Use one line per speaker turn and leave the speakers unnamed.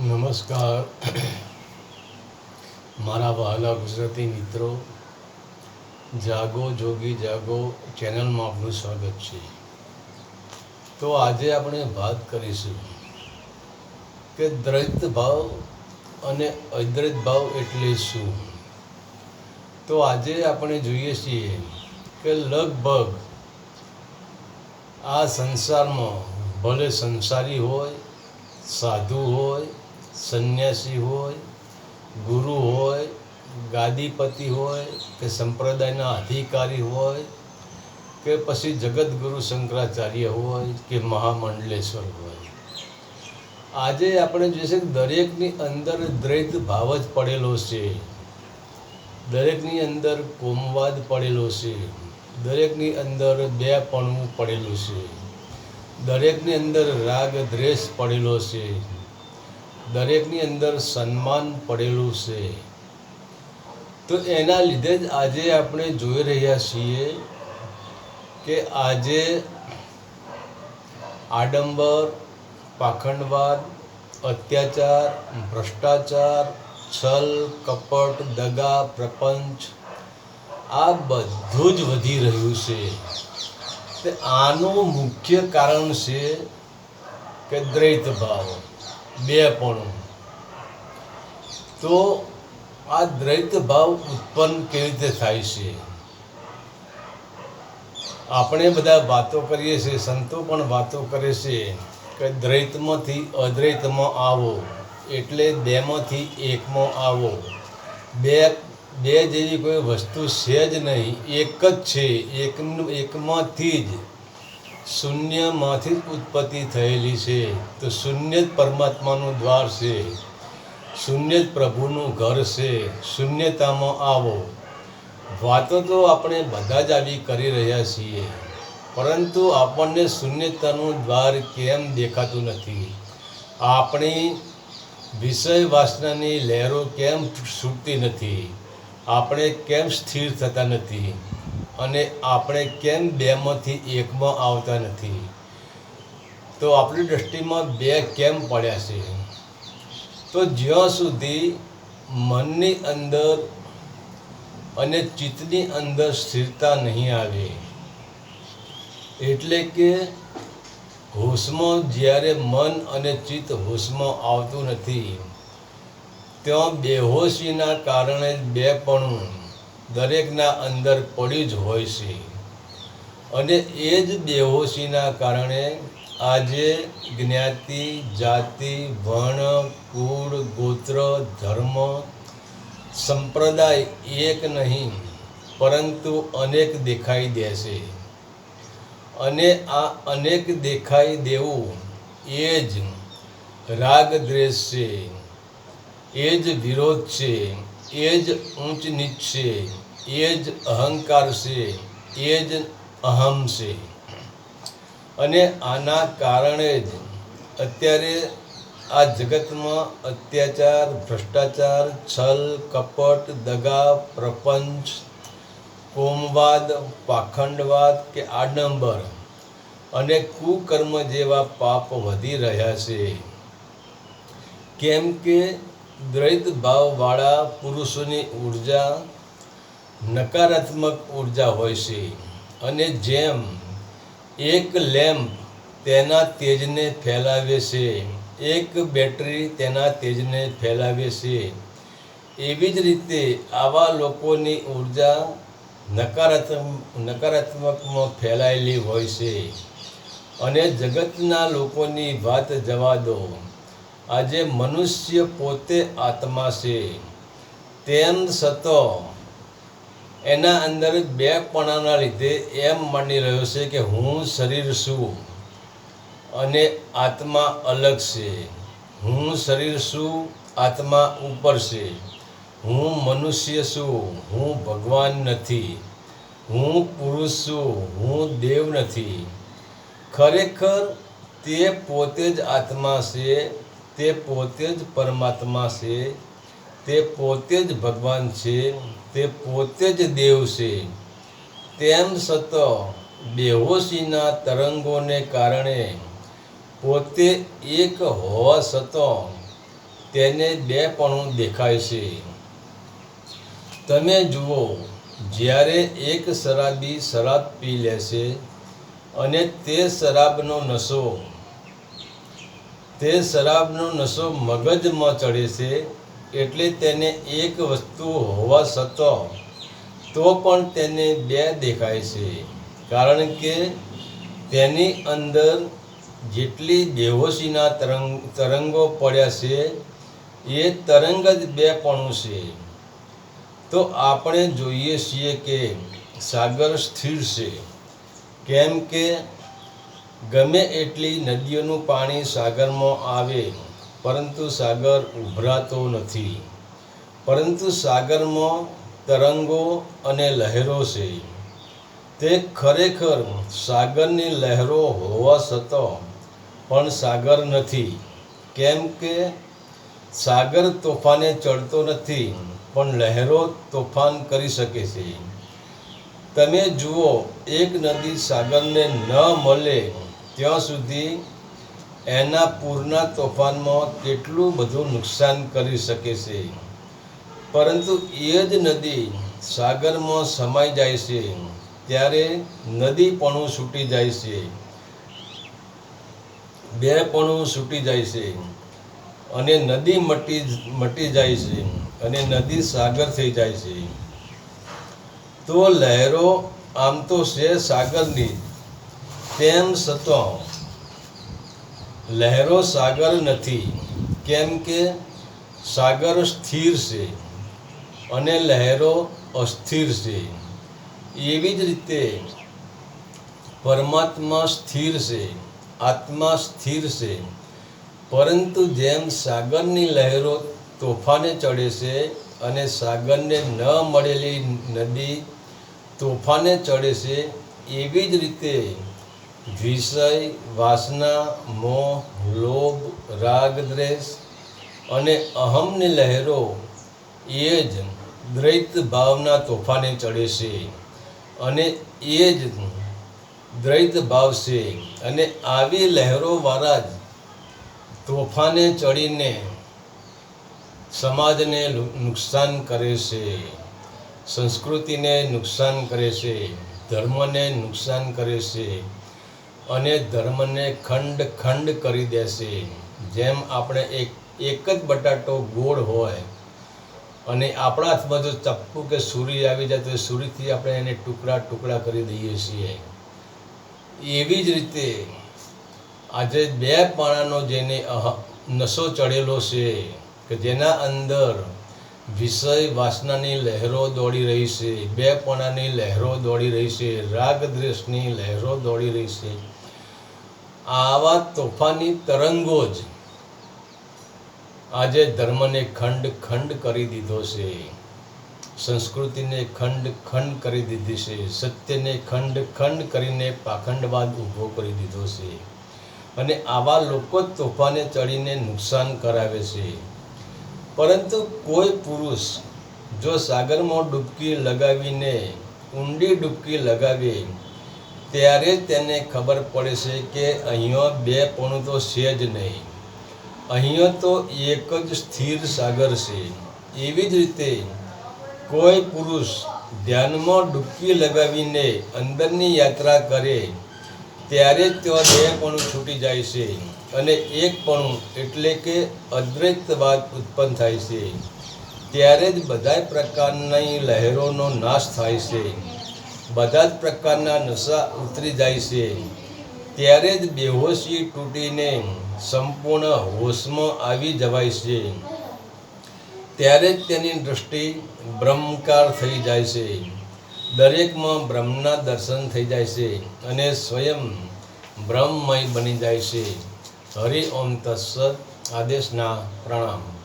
નમસ્કાર. મારા વહાલા ગુજરાતી મિત્રો, જાગો જોગી જાગો ચેનલમાં આપનું સ્વાગત છે. તો આજે આપણે વાત કરીશું કે દ્રૈત ભાવ અને અદ્રૈત ભાવ એટલે શું? તો આજે આપણે જોઈએ છીએ કે લગભગ આ સંસારમાં ભલે સંસારી હોય, સાધુ હોય સંન્યાસી હોય, ગુરુ હોય, ગાદીપતિ હોય, કે સંપ્રદાયના અધિકારી હોય, કે પછી જગતગુરુ શંકરાચાર્ય હોય, કે મહામંડલેશ્વર હોય. આજે આપણે જોઈએ છે કે દરેકની અંદર દ્વૈત ભાવ જ પડેલો છે. દરેકની અંદર કોમવાદ પડેલો છે. દરેકની અંદર બેપણું પડેલું છે. દરેકની અંદર રાગ દ્વેષ પડેલો છે. દરેકની અંદર સન્માન પડેલું છે. તો એના લીધે જ આજે આપણે જોઈ રહ્યા છીએ કે આજે આડંબર, પાખંડવાદ, અત્યાચાર, ભ્રષ્ટાચાર, છલ, કપટ, દગા, પ્રપંચ, આ બધું જ વધી રહ્યું છે. તે આનું મુખ્ય કારણ છે કે દ્વૈત ભાવ બેપણું તો આ દ્વૈત ભાવ ઉત્પન્ન કેવી રીતે થાય છે? આપણે બધા વાતો કરીએ છીએ, સંતો પણ વાતો કરે છે કે દ્વૈતમાંથી અદ્વૈતમાં આવો એટલે બેમાંથી એકમાં આવો. બે બે જેવી કોઈ વસ્તુ છે જ નહીં, એક જ છે, એકનું, એકમાંથી જ. શૂન્યમાંથી જ ઉત્પત્તિ થયેલી છે, તો શૂન્ય જ પરમાત્માનું દ્વાર છે. શૂન્ય જ પ્રભુનું ઘર છે. શૂન્યતામાં આવો. વાતો તો આપણે બધા જ આવી કરી રહ્યા છીએ, પરંતુ આપણને શૂન્યતાનું દ્વાર કેમ દેખાતું નથી? આપણી વિષય વાસનાની લહેરો કેમ છૂટતી નથી? આપણે કેમ સ્થિર થતા નથી? અને આપણે કેમ બેમાંથી એકમાં આવતા નથી? તો આપણી દૃષ્ટિમાં બે કેમ પડ્યા છે? તો જ્યાં સુધી મનની અંદર અને ચિત્તની અંદર સ્થિરતા નહીં આવે, એટલે કે હોશમાં જ્યારે મન અને ચિત્ત હોશમાં આવતું નથી, ત્યાં બેહોશીના કારણે બે બેપણું દરેકના અંદર પડ્યું જ હોય છે. અને એ જ બેહોશીના કારણે આજે જ્ઞાતિ, જાતિ વર્ણ કુળ, ગોત્ર, ધર્મ, સંપ્રદાય એક નહીં, પરંતુ અનેક દેખાઈ દેશે અને આ અનેક દેખાઈ દેવું એ જ રાગ દ્વેષ છે, એ જ વિરોધ છે એ જ ઊંચ નીચ છે એ જ અહંકાર છે એ જ અહમ છે. અને આના કારણે જ અત્યારે આ જગતમાં અત્યાચાર, ભ્રષ્ટાચાર, છલ, કપટ, દગા, પ્રપંચ, કોમવાદ, પાખંડવાદ કે આડંબર અને કુકર્મ જેવા પાપ વધી રહ્યા છે. કેમ કે દ્વૈત ભાવવાળા પુરુષોની ઊર્જા નકારાત્મક ઊર્જા હોય છે અને જેમ એક લેમ્પ તેના તેજને ફેલાવે છે, એક બેટરી તેના તેજને ફેલાવે છે, એવી જ રીતે આવા લોકોની ઊર્જા નકારાત્મક નકારાત્મકમાં ફેલાયેલી હોય છે. અને જગતના લોકોની વાત જવા દો. આજે મનુષ્ય પોતે આત્મા છે. તેમ છતાં એના અંદર બેપણાના લીધે એમ માની રહ્યો છે કે હું શરીર છું અને આત્મા અલગ છે. હું શરીર છું, આત્મા ઉપર છે. હું મનુષ્ય છું, હું ભગવાન નથી. હું પુરુષ છું, હું દેવ નથી. ખરેખર તે પોતે જ આત્મા છે તે પોતે જ પરમાત્મા છે, તે પોતે જ ભગવાન છે, તે પોતે જ દેવ છે. તેમ છતાં બેહોશીના તરંગોને કારણે પોતે એક હોવા છતાં તેને બેપણું દેખાય છે. તમે જુઓ, જ્યારે એક શરાબી શરાબ પી લેશે અને તે શરાબનો નશો તે શરાબનો નશો મગજમાં ચડે છે એટલે તેને એક વસ્તુ હોવા છતાં તો પણ તેને બે દેખાય છે. કારણ કે તેની અંદર જેટલી બેહોશીના તરંગ, તરંગો પડ્યા છે, એ તરંગ જ બેપણું છે. તો આપણે જોઈએ છીએ કે સાગર સ્થિર છે. કેમ કે ગમે એટલી નદીઓનું પાણી સાગરમાં આવે, પરંતુ સાગર ઉભરાતો નથી. પરંતુ સાગરમાં તરંગો અને લહેરો છે. તે ખરેખર સાગરની લહેરો હોવા છતાં પણ સાગર નથી. કેમ કે સાગર તોફાને ચડતો નથી, પણ લહેરો તોફાન કરી શકે છે. તમે જુઓ, એક નદી સાગરને ન મળે ત્યાં સુધી એના પૂરના તોફાનમાં કેટલું બધું નુકસાન કરી શકે છે. પરંતુ એ જ નદી સાગરમાં સમાઈ જાય છે, ત્યારે નદીપણું છૂટી જાય છે. બેપણું છૂટી જાય છે અને નદી મટી મટી જાય છે અને નદી સાગર થઈ જાય છે. તો લહેરો આમ તો છે સાગરની તેમ છતાં લહેરો સાગર નથી, કેમ કે સાગર સ્થિર છે અને લહેરો અસ્થિર છે. એવી જ રીતે પરમાત્મા સ્થિર છે, આત્મા સ્થિર છે. પરંતુ જેમ સાગરની લહેરો તોફાને ચડે છે અને સાગરને ન મળેલી નદી તોફાને ચડે છે, એવી જ રીતે વિષય, વાસના, મોહ, લોભ, રાગ, દ્વેષ અને અહમની લહેરો એ જ દ્વૈત ભાવના તોફાને ચડે છે અને એ જ દ્વૈત ભાવ છે અને આવી લહેરોવાળા જ તોફાને ચડીને સમાજને નુકસાન કરે છે, સંસ્કૃતિને નુકસાન કરે છે, ધર્મને નુકસાન કરે છે અને ધર્મને ખંડ ખંડ કરી દેશે. જેમ આપણે એક એક જ બટાટો ગોળ હોય અને આપણા હાથમાં જો ચપ્પુ કે સુરી આવી જાય તો સુરીથી આપણે એને ટુકડા ટુકડા કરી દઈએ છીએ. એવી જ રીતે આજે બે પાણાનો જેને નશો ચડેલો છે કે જેના અંદર વિષય વાસનાની લહેરો દોડી રહી છે, બે પાણાની લહેરો દોડી રહી છે રાગ દ્વેષની લહેરો દોડી રહી છે. આવા તોફાની તરંગો જ આજે ધર્મને ખંડ ખંડ કરી દીધો છે. સંસ્કૃતિને ખંડ ખંડ કરી દીધી છે. સત્યને ખંડ ખંડ કરીને પાખંડવાદ ઊભો કરી દીધો છે. અને આવા લોકો તોફાને ચડીને નુકસાન કરાવે છે. પરંતુ કોઈ પુરુષ જો સાગરમાં ડૂબકી લગાવીને, ઊંડી ડૂબકી લગાવે ત્યારે તેને ખબર પડે છે કે અહીંયા બે પણું તો છે જ નહીં. અહીંયા તો એક જ સ્થિર સાગર છે. એવી જ રીતે કોઈ પુરુષ ધ્યાનમાં ડૂબકી લગાવીને અંદરની યાત્રા કરે, ત્યારે જ ત્યાં બે પણ છૂટી જાય છે અને એક પણ એટલે કે અદ્વૈતવાદ ઉત્પન્ન થાય છે. ત્યારે જ બધા પ્રકારની લહેરોનો નાશ થાય છે. બધા જ પ્રકારના નશા ઉતરી જાય છે. ત્યારે જ બેહોશી તૂટીને સંપૂર્ણ હોશમાં આવી જવાય છે. ત્યારે જ તેની દૃષ્ટિ બ્રહ્મકાર થઈ જાય છે. દરેકમાં બ્રહ્મના દર્શન થઈ જાય છે અને સ્વયં બ્રહ્મમય બની જાય છે. હરિ ઓમ તત્સદ આદેશના પ્રણામ.